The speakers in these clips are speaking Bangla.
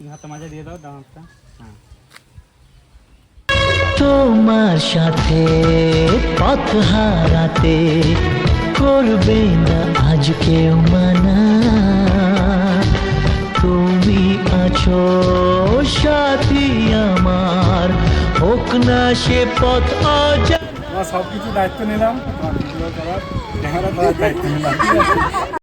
তুমি হাতটা মাঝে দিয়ে দাও ডান হাতটা। হ্যাঁ। তোমার সাথে পথ হারাতে করবে না আজ কেউ মানা। তুমি আছো সাথী আমার হোক না সে পথ অজা তোমার সব কিছু দায়িত্ব নিলাম। তোমার ভিডিও করার ক্যামেরা করার দায়িত্ব নিলাম। ঠিক আছে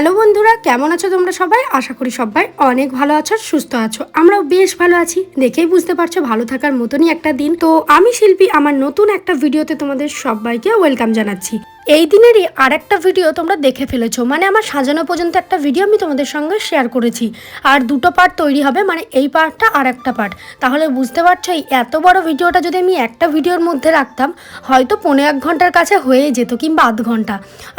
হ্যালো বন্ধুরা, কেমন আছো তোমরা সবাই? আশা করি সবাই অনেক ভালো আছো, সুস্থ আছো। আমরাও বেশ ভালো আছি। দেখেই বুঝতে পারছ, ভালো থাকার মতনই একটা দিন। তো আমি শিল্পী, আমার নতুন একটা ভিডিওতে তোমাদের সবাইকে ওয়েলকাম জানাচ্ছি। এই দিনেরই আর একটা ভিডিও তোমরা দেখে ফেলেছো। মানে আমার সাজানো পর্যন্ত একটা ভিডিও আমি তোমাদের সঙ্গে শেয়ার করেছি। আর দুটো পার্ট তৈরি হবে মানে এই পার্টটা আর একটা পার্ট তাহলে বুঝতে পারছ, এই এত বড় ভিডিওটা যদি আমি একটা ভিডিওর মধ্যে রাখতাম, হয়তো পনেরো এক ঘণ্টার কাছে হয়ে যেত কিংবা আধ ঘণ্টা।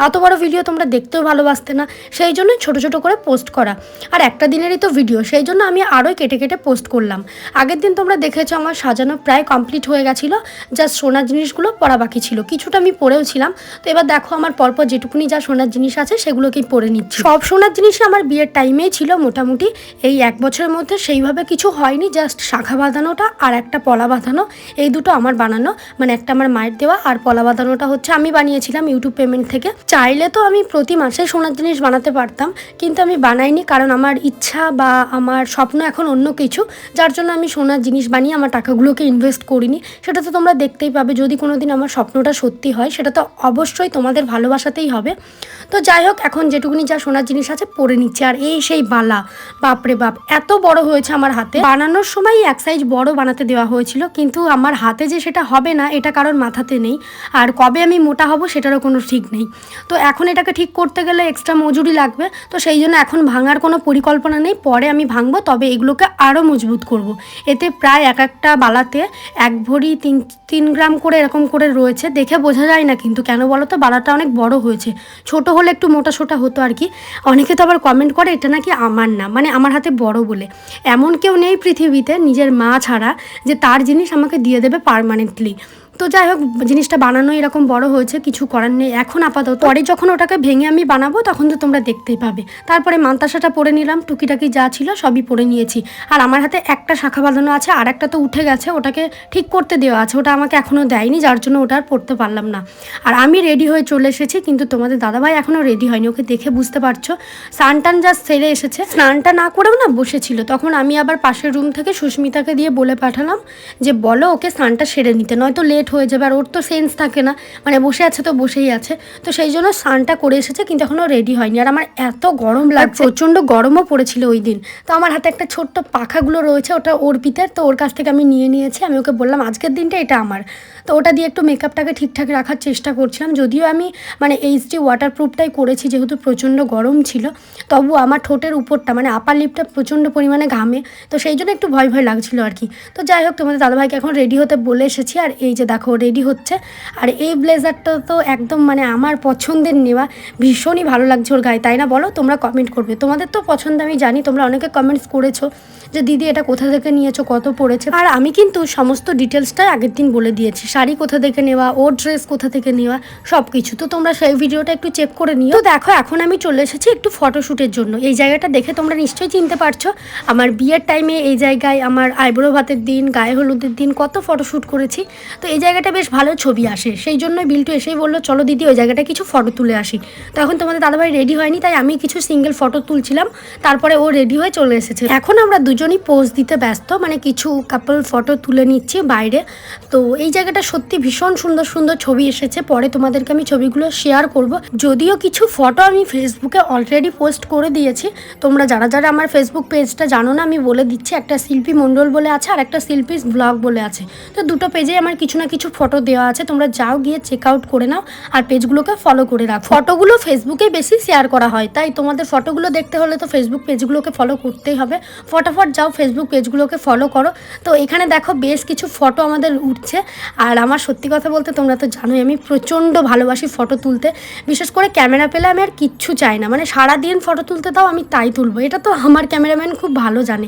এত বড় ভিডিও তোমরা দেখতেও ভালোবাসতে না, সেই জন্যই ছোট ছোট করে পোস্ট করা। আর একটা দিনেরই তো ভিডিও সেই জন্য আমি আরোই কেটে কেটে পোস্ট করলাম। আগের দিন তোমরা দেখেছ আমার সাজানো প্রায় কমপ্লিট হয়ে গেছিল জাস্ট সোনার জিনিসগুলো পরা বাকি ছিল। কিছুটা আমি পরেও ছিলাম, তো এবার দেখো আমার পরপর যেটুকুনি যা সোনার জিনিস আছে সেগুলোকেই পরে নিচ্ছি। সব সোনার জিনিসই আমার বিয়ের টাইমেই ছিল মোটামুটি। এই এক বছরের মধ্যে সেইভাবে কিছু হয়নি জাস্ট শাখা বাঁধানোটা আর একটা পলা বাঁধানো। এই দুটো আমার বানানো মানে একটা আমার মায়ের দেওয়া আর পলা বাঁধানোটা হচ্ছে আমি বানিয়েছিলাম ইউটিউব পেমেন্ট থেকে। চাইলে তো আমি প্রতি মাসে সোনার জিনিস বানাতে পারতাম, কিন্তু আমি বানাইনি কারণ আমার ইচ্ছা বা আমার স্বপ্ন এখন অন্য কিছু। যার জন্য আমি সোনার জিনিস বানিয়ে আমার টাকাগুলোকে ইনভেস্ট করিনি। সেটা তো তোমরা দেখতেই পাবে, যদি কোনো দিন আমার স্বপ্নটা সত্যি হয়, সেটা তো অবশ্যই তোমাদের ভালোবাসাতেই হবে। তো যাই হোক, এখন যেটুকুনি যা সোনার জিনিস আছে পরে নিচ্ছে। আর এই সেই বালা, বাপরে বাপ, এত বড় হয়েছে আমার হাতে। বানানোর সময় এক সাইজ বড় বানাতে দেওয়া হয়েছিল, কিন্তু আমার হাতে যে সেটা হবে না, এটা কারোর মাথাতে নেই। আর কবে আমি মোটা হব সেটারও কোনো ঠিক নেই। তো এখন এটাকে ঠিক করতে গেলে এক্সট্রা মজুরি লাগবে। তো সেই জন্য এখন ভাঙার কোনো পরিকল্পনা নেই। পরে আমি ভাঙবো, তবে এগুলোকে আরও মজবুত করব। এতে প্রায় এক একটা বালাতে এক ভরি তিন তিন গ্রাম করে এরকম করে রয়েছে। দেখে বোঝা যায় না কিন্তু, কেন বলো তো বালাটা অনেক বড় হয়েছে। ছোট হলে একটু মোটা সোটা হতো আর কি। অনেকে তো আবার কমেন্ট করে, এটা নাকি আমার না? মানে আমার হাতে বড় বলে। এমন কেউ নেই পৃথিবীতে নিজের মা ছাড়া যে তার জিনিস আমাকে দিয়ে দেবে পারমানেন্টলি তো যাই হোক, জিনিসটা বানানো এরকম বড় হয়েছে, কিছু করার নেই। এখন আপাতত পরে যখন ওটাকে ভেঙে আমি বানাবো, তখন তো তোমরা দেখতেই পাবে। তারপরে মান্তাসাটা পরে নিলাম, টুকিটাকি যা ছিল সবই পরে নিয়েছি। আর আমার হাতে একটা শাখা বাঁধানো আছে, আর একটা তো উঠে গেছে, ওটাকে ঠিক করতে দেওয়া আছে। ওটা আমাকে এখনও দেয়নি, যার জন্য ওটা আর পড়তে পারলাম না। আর আমি রেডি হয়ে চলে এসেছি, কিন্তু তোমাদের দাদাভাই এখনও রেডি হয়নি, ওকে দেখে বুঝতে পারছ। স্নান টান জাস্ট সেরে এসেছে, স্নানটা না করেও না বসেছিল। তখন আমি আবার পাশের রুম থেকে সুস্মিতাকে দিয়ে বলে পাঠালাম যে, বলো ওকে স্নানটা সেরে নিতে, নয়তো লেট হয়ে যাবে আর ওর তো সেন্স থাকে না। মানে বসে আছে তো বসেই আছে। তো সেই জন্য স্নানটা করে এসেছে কিন্তু এখনও রেডি হয়নি। আর আমার এত গরম লাগছে প্রচণ্ড গরমও পড়েছিল ওই দিন। তো আমার হাতে একটা ছোট্ট পাখাগুলো রয়েছে ওটা অর্পিতের তো ওর কাছ থেকে আমি নিয়ে নিয়েছি। আমি ওকে বললাম আজকের দিনটা এটা আমার। তো ওটা দিয়ে একটু মেকআপটাকে ঠিকঠাক রাখার চেষ্টা করছিলাম। যদিও আমি মানে এইচডি ওয়াটারপ্রুফটাই করেছি যেহেতু প্রচণ্ড গরম ছিল। তবু আমার ঠোঁটের উপরটা মানে আপার লিপটা প্রচণ্ড পরিমাণে ঘামে। তো সেই জন্য একটু ভয় ভয় লাগছিল আর কি। তো যাই হোক তোমাদের দাদাভাইকে এখন রেডি হতে বলে এসেছি। আর এই যে দেখো রেডি হচ্ছে। আর এই ব্লেজারটা তো একদম মানে আমার পছন্দের নেওয়া। ভীষণই ভালো লাগছে ওর গায়ে, তাই না বলো? তোমরা কমেন্ট করবে। তোমাদের তো পছন্দ, আমি জানি, তোমরা অনেকে কমেন্টস করেছ যে, দিদি, এটা কোথা থেকে নিয়েছো? কত পড়েছে? আর আমি কিন্তু সমস্ত ডিটেলসটাই আগের দিন বলে দিয়েছি। শাড়ি কোথা থেকে নেওয়া, ওর ড্রেস কোথা থেকে নেওয়া সব কিছু তো তোমরা সেই ভিডিওটা একটু চেক করে নিও। দেখো, এখন আমি চলে এসেছি একটু ফটোশ্যুটের জন্য। এই জায়গাটা দেখে তোমরা নিশ্চয়ই চিনতে পারছ। আমার বিয়ের টাইমে এই জায়গায় আমার আইব্রো ভাতের দিন, গায়ে হলুদের দিন কত ফটোশ্যুট করেছি। তো এই জায়গাটা বেশ ভালো ছবি আসে। সেই জন্যই বিল্টু এসেই বলল, চলো দিদি, ওই জায়গাটা কিছু ফটো তুলে আসি। তখন তোমাদের দাদাভাই রেডি হয়নি, তাই আমি কিছু সিঙ্গেল ফটো তুলছিলাম। তারপরে ও রেডি হয়ে চলে এসেছে। এখন আমরা দুজনই পোজ দিতে ব্যস্ত মানে কিছু কাপল ফটো তুলে নিচ্ছি বাইরে। তো এই জায়গাটা সত্যি ভীষণ সুন্দর সুন্দর ছবি এসেছে। পরে তোমাদেরকে আমি ছবিগুলো শেয়ার করব। যদিও কিছু ফটো আমি ফেসবুকে অলরেডি পোস্ট করে দিয়েছি। তোমরা যারা যারা আমার ফেসবুক পেজটা জানো না, আমি বলে দিচ্ছি, একটা শিল্পী মণ্ডল বলে আছে আর একটা শিল্পী ব্লগ বলে আছে। তো দুটো পেজে আমার কিছু না কিছু ফটো দেওয়া আছে, তোমরা যাও গিয়ে চেক আউট করে নাও আর পেজগুলোকে ফলো করে রাখো। ফটোগুলো ফেসবুকে বেশি শেয়ার করা হয়, তাই তোমাদের ফটোগুলো দেখতে হলে তো ফেসবুক পেজগুলোকে ফলো করতেই হবে। ফটাফট যাও ফেসবুক পেজগুলোকে ফলো করো। তো এখানে দেখো বেশ কিছু ফটো আমাদের উঠছে, আর আমার সত্যি কথা বলতে তোমরা তো জানোই, আমি প্রচণ্ড ভালোবাসি ফটো তুলতে। বিশেষ করে ক্যামেরা পেলে আমি আর কিচ্ছু চাই না মানে সারাদিন ফটো তুলতে দাও, আমি তাই তুলবো। এটা তো আমার ক্যামেরাম্যান খুব ভালো জানে।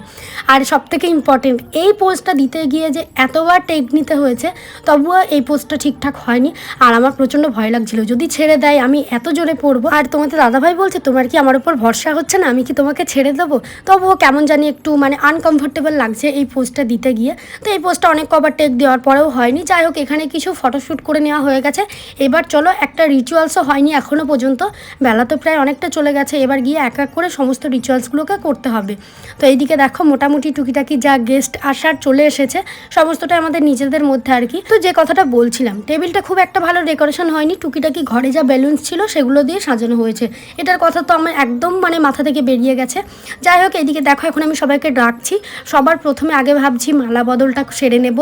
আর সব থেকে ইম্পর্টেন্ট এই পোস্টটা দিতে গিয়ে যে এতবার টেক নিতে হয়েছে তো তবুও এই পোস্টটা ঠিকঠাক হয়নি। আর আমার প্রচণ্ড ভয় লাগছিল। যদি ছেড়ে দেয়, আমি এত জোরে পড়ব। আর তোমাদের দাদাভাই বলছে, তোমার কি আমার উপর ভরসা হচ্ছে না? আমি কি তোমাকে ছেড়ে দেবো? তবুও কেমন জানি একটু মানে আনকমফোর্টেবল লাগছে এই পোস্টটা দিতে গিয়ে। তো এই পোস্টটা অনেক কবার টেক দেওয়ার পরেও হয়নি। যাই হোক, এখানে কিছু ফটোশ্যুট করে নেওয়া হয়ে গেছে। এবার চলো, একটা রিচুয়ালসও হয়নি এখনও পর্যন্ত। বেলা তো প্রায় অনেকটা চলে গেছে। এবার গিয়ে এক এক করে সমস্ত রিচুয়ালসগুলোকে করতে হবে। তো এইদিকে দেখো, মোটামুটি টুকিটাকি যা গেস্ট আসার চলে এসেছে, সমস্তটাই আমাদের নিজেদের মধ্যে আর কি। তো যে কথাটা বলছিলাম, টেবিলটা খুব একটা ভালো ডেকোরেশন হয়নি, টুকিটাকি ঘরে যা বেলুনস ছিল সেগুলো দিয়ে সাজানো হয়েছে। এটার কথা তো আমার একদম মানে মাথা থেকে বেরিয়ে গেছে। যাই হোক, এদিকে দেখো, এখন আমি সবাইকে ডাকছি। সবার প্রথমে আগে ভাবছি মালা বদলটা সেরে নেব,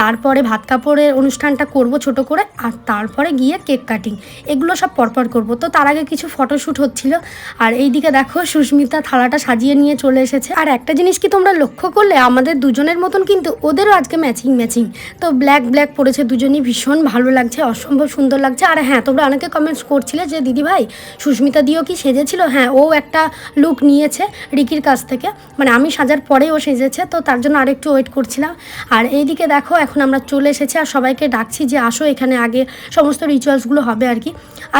তারপরে ভাত কাপড়ের অনুষ্ঠানটা করব ছোট করে, আর তারপরে গিয়ে কেক কাটিং। এগুলো সব পরপর করব। তো তার আগে কিছু ফটোশ্যুট হচ্ছিল। আর এইদিকে দেখো, সুস্মিতা থালাটা সাজিয়ে নিয়ে চলে এসেছে। আর একটা জিনিস কি তোমরা লক্ষ্য করলে, আমাদের দুজনের মতন কিন্তু ওদেরও আজকে ম্যাচিং ম্যাচিং তো ব্ল্যাক ব্ল্যাক পড়েছে দুজনই ভীষণ ভালো লাগছে, অসম্ভব সুন্দর লাগছে। আর হ্যাঁ তোমরা অনেকে কমেন্টস করছিলে যে, দিদি ভাই, সুস্মিতা দিও কি সেজেছিল? হ্যাঁ ও একটা লুক নিয়েছে রিকির কাছ থেকে। মানে আমি সাজার পরে ও সেজেছে, তো তার জন্য আরেকটু ওয়েট করছিলাম। আর এইদিকে দেখো, এখন আমরা চলে এসেছি আর সবাইকে ডাকছি যে, আসো এখানে আগে, সমস্ত রিচুয়ালসগুলো হবে আর কি।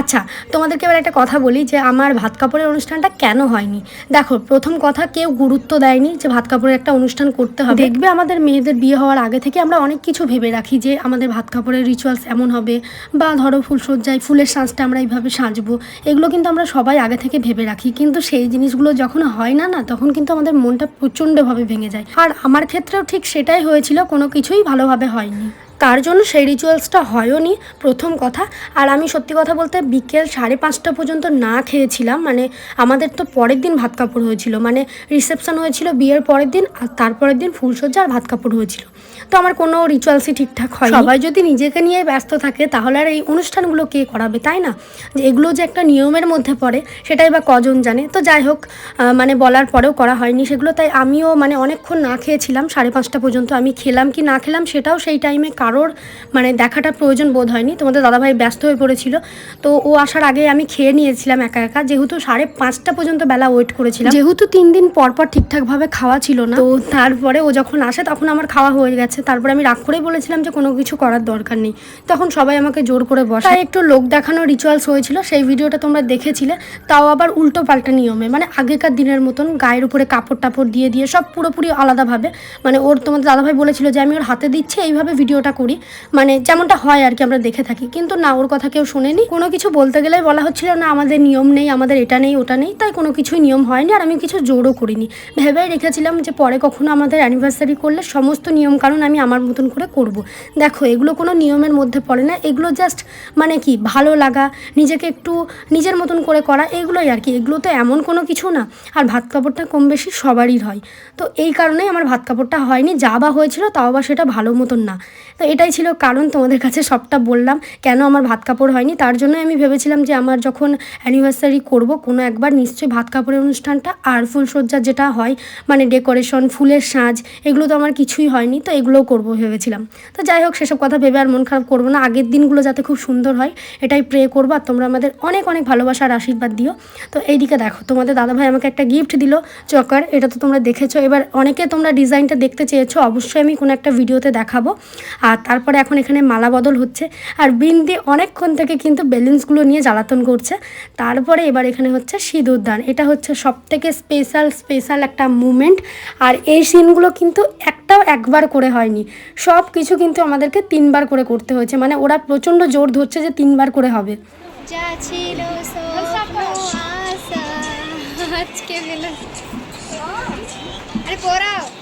আচ্ছা তোমাদেরকে এবার একটা কথা বলি যে, আমার ভাত কাপড়ের অনুষ্ঠানটা কেন হয়নি? দেখো, প্রথম কথা, কেউ গুরুত্ব দেয়নি যে, ভাত কাপড়ের একটা অনুষ্ঠান করতে হবে। দেখবে আমাদের মেয়েদের বিয়ে হওয়ার আগে থেকে আমরা অনেক কিছু ভেবে রাখি যে আমাদের ভাত কাপড়ের রিচুয়ালস এমন হবে বা ধরো ফুলসজ্জায় ফুলের সাজটা আমরা এইভাবে সাজবো, এগুলো কিন্তু আমরা সবাই আগে থেকে ভেবে রাখি। কিন্তু সেই জিনিসগুলো যখন হয় না না, তখন কিন্তু আমাদের মনটা প্রচণ্ডভাবে ভেঙে যায়। আর আমার ক্ষেত্রেও ঠিক সেটাই হয়েছিল, কোনো কিছুই ভালোভাবে হয়নি। তার জন্য সেই রিচুয়ালসটা হয়ওনি প্রথম কথা। আর আমি সত্যি কথা বলতে বিকেল সাড়ে পাঁচটা পর্যন্ত না খেয়েছিলাম। মানে আমাদের তো পরের দিন ভাত কাপড় হয়েছিল। মানে রিসেপশন হয়েছিল বিয়ের পরের দিন, আর তারপরের দিন ফুলসজ্জা আর ভাত কাপড় হয়েছিল। তো আমার কোনো রিচুয়ালসই ঠিকঠাক হয় সবাই যদি নিজেকে নিয়ে ব্যস্ত থাকে, তাহলে আর এই অনুষ্ঠানগুলো কে করাবে, তাই না? যে এগুলো যে একটা নিয়মের মধ্যে পড়ে, সেটাই বা কজন জানে। তো যাই হোক মানে বলার পরেও করা হয়নি সেগুলো। তাই আমিও মানে অনেকক্ষণ না খেয়েছিলাম, সাড়ে পাঁচটা পর্যন্ত আমি খেলাম কি না খেলাম, সেটাও সেই টাইমে কারোর মানে দেখাটা প্রয়োজন বোধ হয়নি। তোমাদের দাদাভাই ব্যস্ত হয়ে পড়েছিল। তো ও আসার আগে আমি খেয়ে নিয়েছিলাম একা একা। যেহেতু সাড়ে পাঁচটা পর্যন্ত বেলা ওয়েট করেছিলাম। যেহেতু তিন দিন পর পর ঠিকঠাকভাবে খাওয়া ছিল না। তো তারপরে ও যখন আসে তখন আমার খাওয়া হয়ে গেছে। তারপরে আমি রাগ করেই বলেছিলাম যে কোনো কিছু করার দরকার নেই। তখন সবাই আমাকে জোর করে বসে। তাই একটু লোক দেখানো রিচুয়ালস হয়েছিল। সেই ভিডিওটা তোমরা দেখেছিলে। তাও আবার উল্টো পাল্টা নিয়মে। মানে আগেকার দিনের মতন গায়ের উপরে কাপড় টাপড় দিয়ে দিয়ে সব পুরোপুরি আলাদাভাবে। মানে ওর তোমাদের দাদাভাই বলেছিল যে আমি ওর হাতে দিচ্ছি এইভাবে ভিডিওটা করি। মানে যেমনটা হয় আর কি আমরা দেখে থাকি। কিন্তু না, ওর কথা কেউ শোনেনি। কোনো কিছু বলতে গেলে বলা হচ্ছিল, না, আমাদের নিয়ম নেই, আমাদের এটা নেই, ওটা নেই। তাই কোনো কিছুই নিয়ম হয়নি আর আমি কিছু জোরও করিনি। ভেবেই রেখেছিলাম যে পরে কখনো আমাদের অ্যানিভার্সারি করলে সমস্ত নিয়ম কারণ আমি আমার মতন করে করব। দেখো, এগুলো কোনো নিয়মের মধ্যে পড়ে না। এগুলো জাস্ট মানে কি, ভালো লাগা, নিজেকে একটু নিজের মতন করে করা, এগুলোই আর কি। এগুলো তো এমন কোনো কিছু না। আর ভাত কাপড়টা কম বেশি সবারই হয়। তো এই কারণেই আমার ভাত কাপড়টা হয়নি। যা বা হয়েছিল, তাও বা সেটা ভালো মতন না। তো এটাই ছিল কারণ তোমাদের কাছে সবটা বললাম। কেন আমার ভাত কাপড় হয়নি? তার জন্য আমি ভেবেছিলাম যে আমার যখন অ্যানিভার্সারি করব, কোনো একবার নিশ্চয়ই ভাত কাপড়ের অনুষ্ঠানটা আর ফুলসজ্জা যেটা হয় মানে ডেকোরেশন ফুলের সাজ, এগুলো তো আমার কিছুই হয়নি, তো এগুলোও করব ভেবেছিলাম। তো যাই হোক, সেসব কথা ভেবে আর মন খারাপ করব না। আগের দিনগুলো যাতে খুব সুন্দর হয়, এটাই প্রে করব। আর তোমরা আমাদের অনেক অনেক ভালোবাসা আর আশীর্বাদ দিও। তো এইদিকে দেখো, তোমাদের দাদাভাই আমাকে একটা গিফট দিল, চকার, এটা তো তোমরা দেখেছ। এবার অনেকে তোমরা ডিজাইনটা দেখতে চেয়েছো, অবশ্যই আমি কোনো একটা ভিডিওতে দেখাবো। আর তারপরে এখন এখানে মালা বদল হচ্ছে। আর বিন্দি অনেকক্ষণ থেকে কিন্তু বেলুন্সগুলো নিয়ে জ্বালাতন করছে। তারপরে এবার এখানে হচ্ছে সিঁদুর দান এটা হচ্ছে সব থেকে স্পেশাল স্পেশাল একটা মুমেন্ট আর এই সিনগুলো কিন্তু একটাও একবার করে হয়নি। সব কিছু কিন্তু আমাদেরকে তিনবার করে করতে হয়েছে। মানে ওরা প্রচণ্ড জোর ধরছে যে তিনবার করে হবে। আরে পড়াও।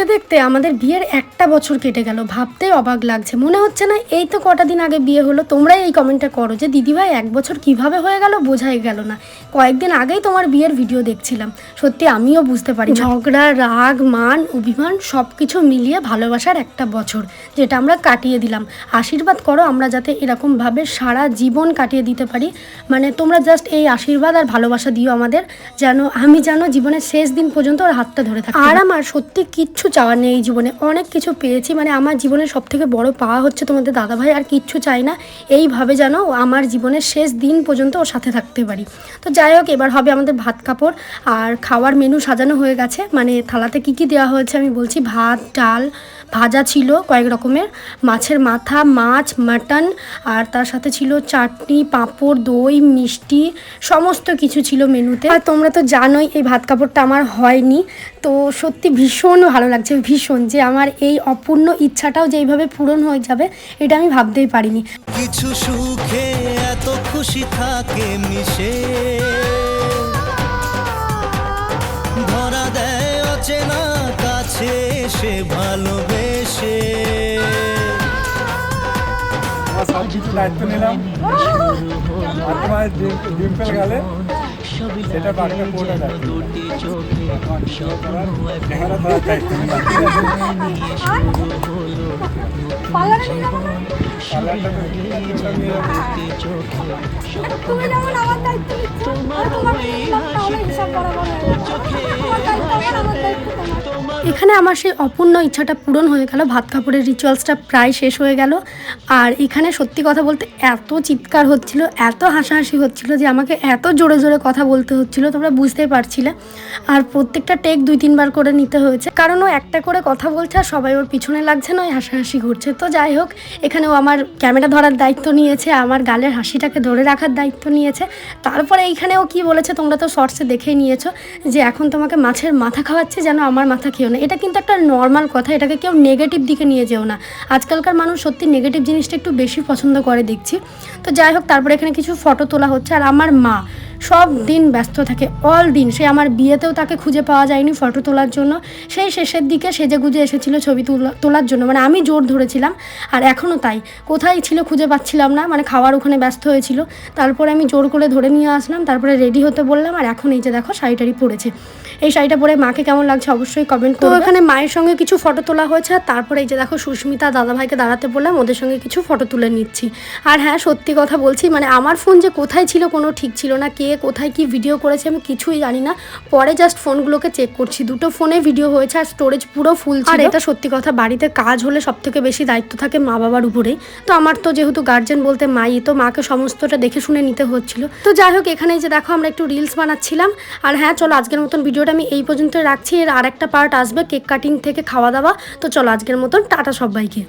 দেখতে দেখতে আমাদের বিয়ের একটা বছর কেটে গেল। ভাবতে অবাক লাগছে। মনে হচ্ছে না এই তো কটা দিন আগে বিয়ে হলো। তোমরাই এই কমেন্টটা করো যে, দিদিভাই, এক বছর কীভাবে হয়ে গেল বোঝাই গেল না। কয়েকদিন আগেই তোমার বিয়ের ভিডিও দেখছিলাম। সত্যি আমিও বুঝতে পারি ঝগড়া, রাগ, মান, অভিমান সব কিছু মিলিয়ে ভালোবাসার একটা বছর, যেটা আমরা কাটিয়ে দিলাম। আশীর্বাদ করো আমরা যাতে এরকমভাবে সারা জীবন কাটিয়ে দিতে পারি। মানে তোমরা জাস্ট এই আশীর্বাদ আর ভালোবাসা দিও আমাদের, যেন আমি যেন জীবনের শেষ দিন পর্যন্ত ওর হাতটা ধরে থাকি আর আমার সত্যি কিচ্ছু চাওয়ার নেই এই জীবনে। অনেক কিছু পেয়েছি মানে আমার জীবনের সব থেকে বড় পাওয়া হচ্ছে তোমাদের দাদাভাই, আর কিচ্ছু চাই না। এইভাবে যেন আমার জীবনের শেষ দিন পর্যন্ত ওর সাথে থাকতে পারি। তো যাই হোক, এবার হবে আমাদের ভাত কাপড়, আর খাওয়ার মেনু সাজানো হয়ে গেছে। মানে থালাতে কি কি দেওয়া হয়েছে আমি বলছি, ভাত, ডাল ভাজা ছিল কয়েক রকমের। মাছের মাথা, মাছ, মাটন, আর তার সাথে ছিল চাটনি, পাঁপড়, দই, মিষ্টি, সমস্ত কিছু ছিল মেনুতে। আর তোমরা তো জানোই এই ভাত কাপড়টা আমার হয়নি। তো সত্যি ভীষণ ভালো লাগছে, ভীষণ যে আমার এই অপূর্ণ ইচ্ছাটাও যে এইভাবে পূরণ হয়ে যাবে, এটা আমি ভাবতেই পারিনি। কিছু সুখে এত খুশি থাকে মিশে। এসে ভালোবেসে। সব কিছু দায়িত্ব নিলাম। আর তোমার ডিম- ডিম্পল গেলে সেটা কিছু আমি তুমি যেমন আমার দায়িত্ব। তোমার এখানে আমার সেই অপূর্ণ ইচ্ছাটা পূরণ হয়ে গেল। ভাত কাপড়ের রিচুয়ালসটা প্রায় শেষ হয়ে গেল। আর এখানে সত্যি কথা বলতে এত চিৎকার হচ্ছিল, এত হাসাহাসি হচ্ছিল যে আমাকে এত জোরে জোরে কথা বলতে হচ্ছিল, তোমরা বুঝতে পারছিলে। আর প্রত্যেকটা টেক দুই তিনবার করে নিতে হয়েছে। কারণ ও একটা করে কথা বলছে আর সবাই ওর পিছনে লাগছে না, ওই হাসাহাসি ঘুরছে। তো যাই হোক, এখানে ও আমার ক্যামেরা ধরার দায়িত্ব নিয়েছে, আমার গালের হাসিটাকে ধরে রাখার দায়িত্ব নিয়েছে। তারপরে এইখানে ও কি বলেছে তোমরা তো শর্টসে দেখেই নিয়েছো যে এখন তোমাকে মাছের মাথা খাওয়াচ্ছে যেন আমার মাথা খেও না। এটা কিন্তু একটা নর্মাল কথা, এটাকে কেউ নেগেটিভ দিকে নিয়ে যেও না। আজকালকার মানুষ সত্যি নেগেটিভ জিনিসটা একটু বেশি পছন্দ করে দেখছি। তো যাই হোক, তারপরে এখানে কিছু ফটো তোলা হচ্ছে। আর আমার মা সব দিন ব্যস্ত থাকে অল দিন। সে আমার বিয়েতেও তাকে খুঁজে পাওয়া যায়নি ফটো তোলার জন্য। সেই শেষের দিকে সেজে গুজে এসেছিল ছবি তোলা তোলার জন্য। মানে আমি জোর ধরেছিলাম আর এখনও তাই। কোথায় ছিল খুঁজে পাচ্ছিলাম না মানে খাওয়ার ওখানে ব্যস্ত হয়েছিল। তারপরে আমি জোর করে ধরে নিয়ে আসলাম তারপরে রেডি হতে বললাম আর এখন এই যে দেখো শাড়িটারি পরেছে। এই শাড়িটা পরে মাকে কেমন লাগছে অবশ্যই কমেন্ট তো এখানে মায়ের সঙ্গে কিছু ফটো তোলা হয়েছে আর তারপরে এই যে দেখো সুস্মিতা দাদাভাইকে দাঁড়াতে বললাম ওদের সঙ্গে কিছু ফটো তুলে নিচ্ছি। আর হ্যাঁ সত্যি কথা বলছি মানে আমার ফোন যে কোথায় ছিল কোনো ঠিক ছিল না কে কোথায় কি ভিডিও করেছে আমি কিছুই জানি না। পরে জাস্ট ফোনগুলোকে চেক করছি। দুটো ফোনে ভিডিও হয়েছে আর স্টোরেজ পুরো ফুল আর এটা সত্যি কথা বাড়িতে কাজ হলে সব থেকে বেশি দায়িত্ব থাকে মা বাবার উপরেই। তো আমার তো যেহেতু গার্জেন বলতে মাই তো মাকে সমস্তটা দেখে শুনে নিতে হচ্ছিল। তো যাই হোক এখানে যে দেখো আমরা একটু রিলস বানাচ্ছিলাম। আর হ্যাঁ চলো আজকের মতন ভিডিওটা আমি এই পর্যন্ত রাখছি। এর আর একটা পার্ট আসবে কেক কাটিং থেকে খাওয়া দাওয়া তো চলো আজকের মতন টাটা সবাইকে।